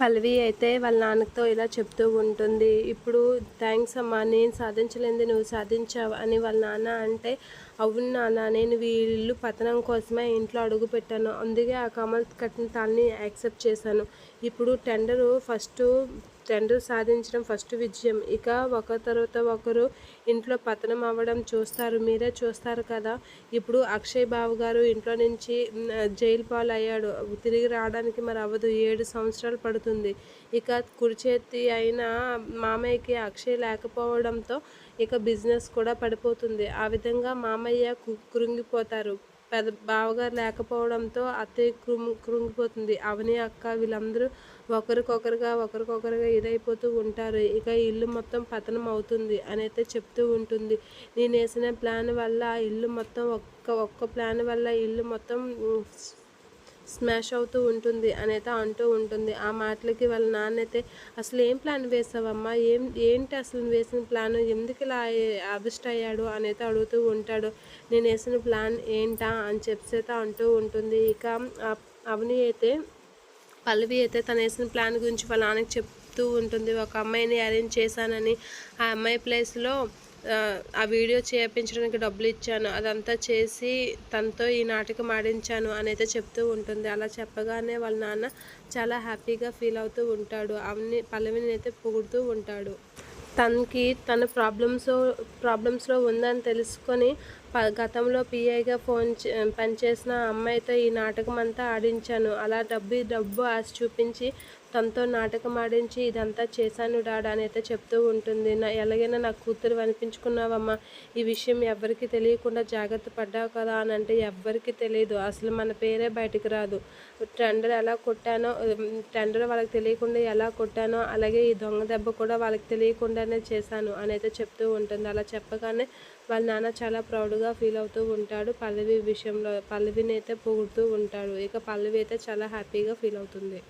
పల్లవి అయితే వాళ్ళ నాన్నతో ఇలా చెప్తూ ఉంటుంది. ఇప్పుడు థ్యాంక్స్ అమ్మా నేను సాధించలేనిది నువ్వు సాధించావు అని వాళ్ళ నాన్న అంటే అవును నాన్న నేను వీళ్ళు పతనం కోసమే ఇంట్లో అడుగు పెట్టాను. అందుకే ఆ కమల్ కట్టిన తాళ్ళని యాక్సెప్ట్ చేశాను. ఇప్పుడు టెండరు ఫస్ట్ టెండర్ సాధించడం ఫస్ట్ విజయం. ఇక ఒకరి తర్వాత ఒకరు ఇంట్లో పతనం అవ్వడం చూస్తారు. మీరే చూస్తారు కదా. ఇప్పుడు అక్షయ్ బాబు గారు ఇంట్లో నుంచి జైలు పాలు అయ్యాడు తిరిగి రావడానికి మరి అవ్వదు. ఏడు సంవత్సరాలు పడుతుంది. ఇక కుడి చేతి అయిన మామయ్యకి అక్షయ్ లేకపోవడంతో ఇక బిజినెస్ కూడా పడిపోతుంది. ఆ విధంగా మామయ్య కృంగిపోతారు. పెద్ద బావగారు లేకపోవడంతో అత్తయ్య కృంగి కృంగిపోతుంది. అవని అక్క వీళ్ళందరూ ఒకరికొకరుగా ఒకరికొకరుగా ఇదైపోతూ ఉంటారు. ఇక ఇల్లు మొత్తం పతనం అవుతుంది అని అయితే చెప్తూ ఉంటుంది. నేను వేసిన ప్లాన్ వల్ల ఇల్లు మొత్తం ఒక్క ఒక్క ప్లాన్ వల్ల ఇల్లు మొత్తం స్మాష్ అవుతూ ఉంటుంది అనేత అంటూ ఉంటుంది. ఆ మాటలకి వాళ్ళ నాన్నైతే అసలు ఏం ప్లాన్ వేసావమ్మా? ఏం ఏంటి అసలు వేసిన ప్లాన్? ఎందుకు ఇలా అరెస్ట్ అయ్యాడు? అనేది అడుగుతూ ఉంటాడు. నేను వేసిన ప్లాన్ ఏంటా? అని చెప్పేత అంటూ ఉంటుంది. ఇక అవని అయితే పల్లవి అయితే తను వేసిన ప్లాన్ గురించి వాళ్ళ నాన్నకి చెప్తూ ఉంటుంది. ఒక అమ్మాయిని అరేంజ్ చేశానని ఆ అమ్మాయి ప్లేస్లో ఆ వీడియో చేయించడానికి డబ్బులు ఇచ్చాను. అదంతా చేసి తనతో ఈ నాటకం ఆడించాను అని అయితే చెప్తూ ఉంటుంది. అలా చెప్పగానే వాళ్ళ నాన్న చాలా హ్యాపీగా ఫీల్ అవుతూ ఉంటాడు. అవన్నీ పల్లవిని అయితే పొగుడుతూ ఉంటాడు. తనకి తన ప్రాబ్లమ్స్ ప్రాబ్లమ్స్లో ఉందని తెలుసుకొని గతంలో పిఐగా ఫోన్ పనిచేసిన అమ్మాయితో ఈ నాటకం అంతా ఆడించాను. అలా డబ్బు డబ్బు ఆశ చూపించి తనతో నాటకం ఆడించి ఇదంతా చేశాను డాడా అని అయితే చెప్తూ ఉంటుంది. నా ఎలాగైనా నా కూతురు అనిపించుకున్నావమ్మా. ఈ విషయం ఎవరికి తెలియకుండా జాగ్రత్త పడ్డావు కదా అని అంటే ఎవ్వరికి తెలియదు అసలు మన పేరే బయటకు రాదు. టెండర్ ఎలా కొట్టానో టెండర్ వాళ్ళకి తెలియకుండా ఎలా కొట్టానో అలాగే ఈ దొంగ దెబ్బ కూడా వాళ్ళకి తెలియకుండానే చేశాను అని అయితే చెప్తూ ఉంటుంది. అలా చెప్పగానే వాళ్ళ నాన్న చాలా ప్రౌడ్గా ఫీల్ అవుతూ ఉంటాడు. పల్లవి విషయంలో పల్లవిని అయితే పొగుడుతూ ఉంటాడు. ఇక పల్లవి అయితే చాలా హ్యాపీగా ఫీల్ అవుతుంది.